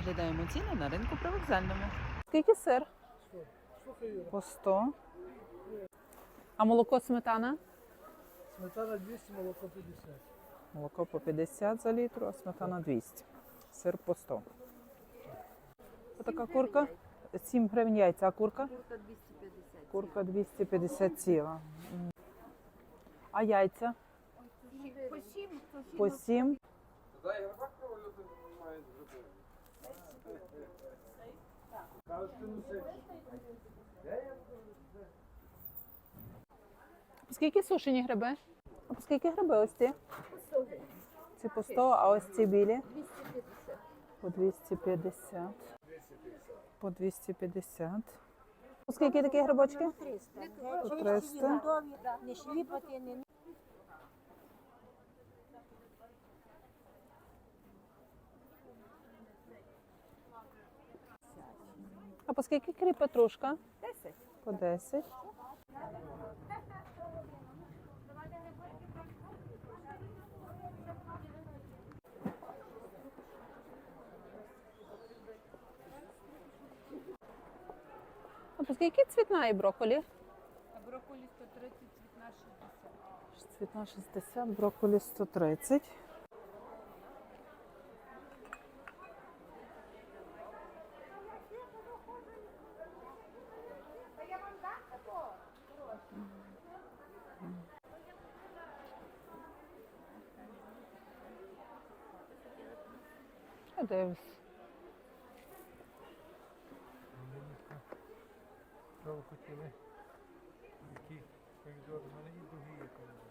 Оглядаємо ціни на ринку привокзальному. Скільки сир? По 100. А молоко сметана? Сметана 200, молоко 50. Молоко по 50 за літру, а сметана 200. Сир по 100. Отака курка. 7 гривень яйця, а курка? Курка 250. Курка 250 ціла. А яйця? По 7, По 7. Скільки сушені гриби? А по скільки гриби ось ці? Ці по 100, а ось ці білі? 250. По 250. По 250. По скільки такі грибочки? 300. По 300. Не шліпати, не А по скільки кріп петрушка? 10. По 10. А по скільки цвітна і брокколі? Брокколі 130, цвітна 60. Цвітна 60, брокколі 130. Я дивлюсь. Що ви хотіли? Які помідори? У мене і другі є помідори.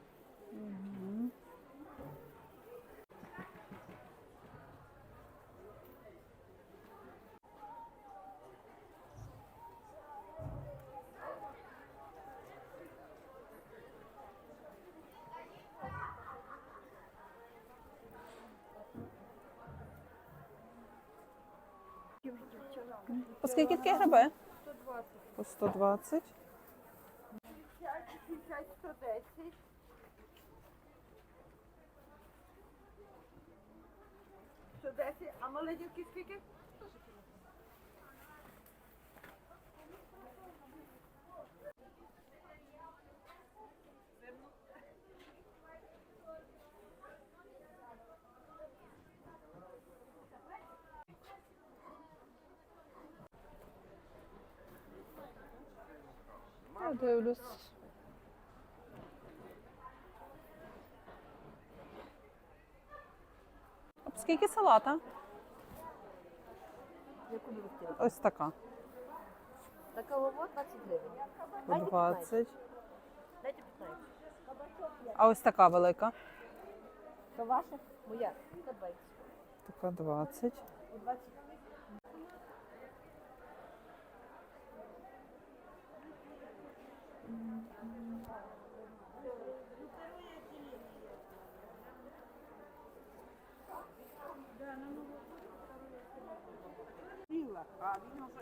По скільки таке гриби? 120. По 120. 50, 110. Сто десять, а молодівки скільки? Я дивлюсь. По скільки салата? Яку ви хотіли? Ось така. Така ова 20 гривень. По 20. Дайте 15. А ось така велика. То ваша? Моя. 120. Така 20. 20.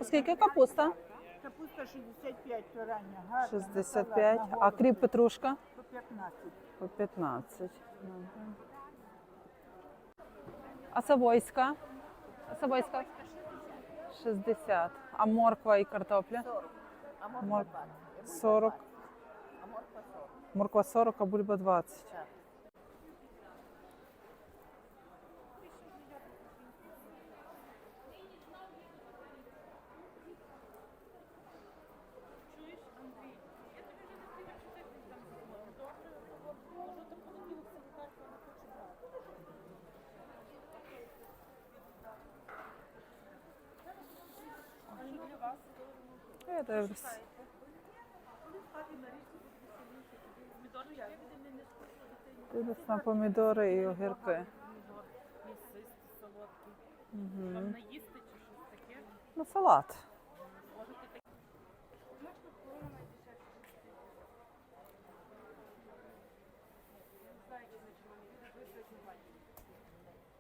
Скільки капуста? Капуста 65 то рання, гарна. 65. А кріп петрушка? По 15. По 15. Мгм. А савойська? А савойська? 60. А морква і картопля? 40. А морква 20. 40. А морква 40. Морква 40, а бульба 20. Так. Я дивлюсь. Дивлюсь на помідори і огірки. Угу. Таке? Ну, салат.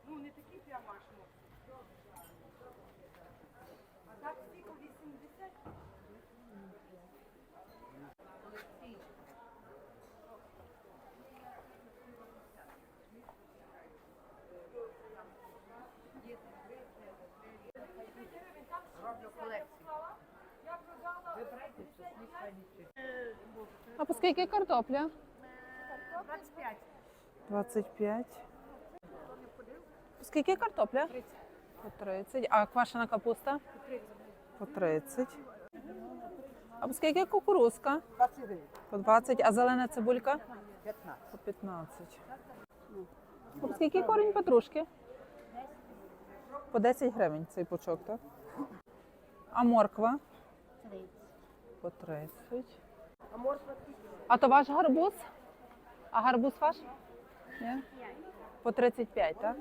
Ну, не такий прям аж, ну. А по скільки картопля? 25. 25. По скільки картопля? По 30. А квашена капуста? По 30. А по скільки кукурузка? 20 гривень. По 20. А зелена цибулька? 15. По 15. А по скільки корінь петрушки? По 10 гривень цей пучок, так? А морква? По 30. А то ваш гарбуз? А гарбуз ваш? Ні? По 35, так?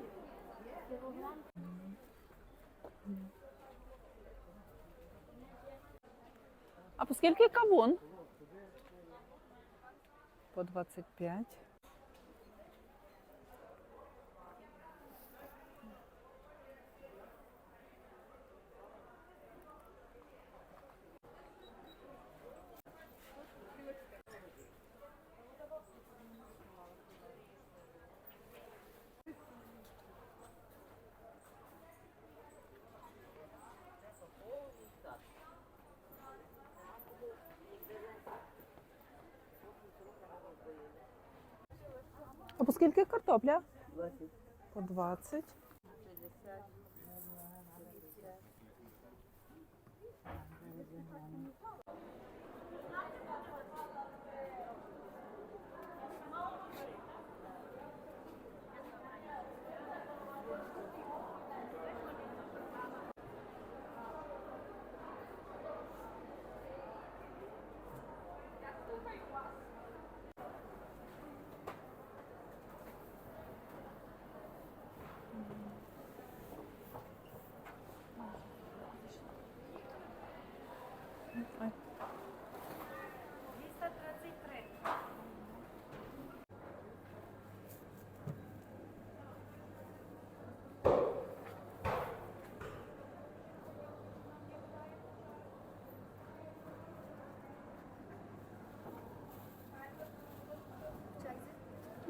А по скільки кавун? По 25. А по скільки картопля? 20. По 20.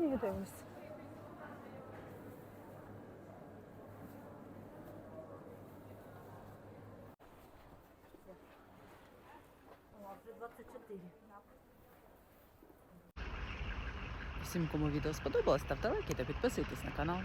Я дивлюсь. Всім, кому відео сподобалось, ставте лайки та підписуйтесь на канал.